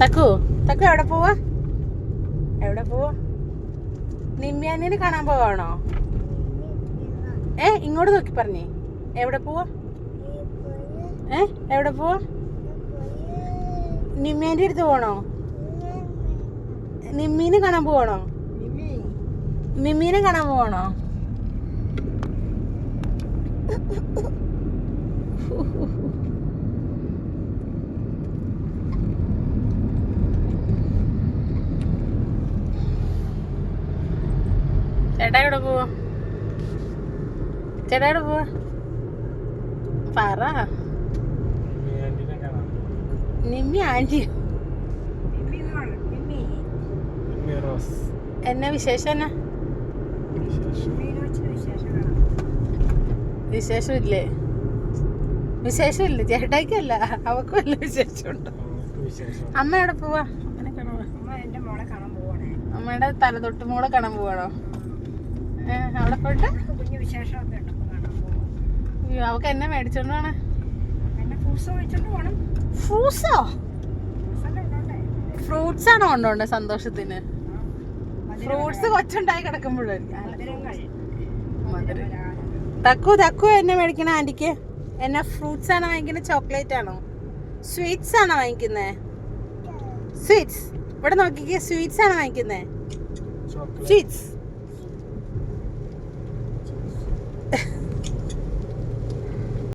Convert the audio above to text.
തക്കു തക്കു എവിടെ പോവാ? എവിടെ പോവാ? നിമ്മിയാനിനെ കാണാൻ പോവാണോ? ഏ ഇങ്ങോട്ട് നോക്കി പറഞ്ഞേ. എവിടെ പോവാ? ഏ എവിടെ പോവാ? നിമ്മിയാന്റെ അടുത്ത് പോണോ? നിമ്മീനെ കാണാൻ പോവാണോ? നിമ്മീനെ കാണാൻ പോവാണോ? ചേട്ടാ എവിടെ പോവാ? ചേട്ടാ എവിടെ പോവാ? പറ. നിമ്മി ആന്റി. എന്നാ വിശേഷം എന്നാ? വിശേഷം വിശേഷമില്ല. വിശേഷം ഇല്ല ചേട്ടായിക്കല്ല. അവക്കും വല്ല വിശേഷമുണ്ടോ? അമ്മ എവിടെ പോവാ? അമ്മയുടെ തലതൊട്ട് മോളെ കാണാൻ പോവാണോ? പോയിട്ട് കുഞ്ഞു വിശേഷമൊക്കെ പോവാം. അയ്യോ, അവക്ക് എന്നെ മേടിച്ചോണ്ട് പോണേ. എന്നെ ഫ്രൂട്ട്സ് കഴിച്ചോണ്ട് പോണം. ഫ്രൂട്ട്സോ? ഫ്രൂട്ട്സ് ആണോ കൊണ്ടോണ്ടേ സന്തോഷത്തിന്? ഫ്രൂട്ട്സ് കൊച്ചുണ്ടായി കിടക്കുമ്പോഴായിരിക്കും. തക്കു തക്കു എന്നെ മേടിക്കണ ആന്റിക്ക് എന്നെ ഫ്രൂട്ട്സ് ആണോ വാങ്ങിക്കുന്നത് ചോക്ലേറ്റ് ആണോ? സ്വീറ്റ്സ് ആണോ വാങ്ങിക്കുന്നേ? സ്വീറ്റ്സ്. ഇവിടെ നോക്കിക്കേ സ്വീറ്റ്സ് ആണോ വാങ്ങിക്കുന്നേ? സ്വീറ്റ്സ്.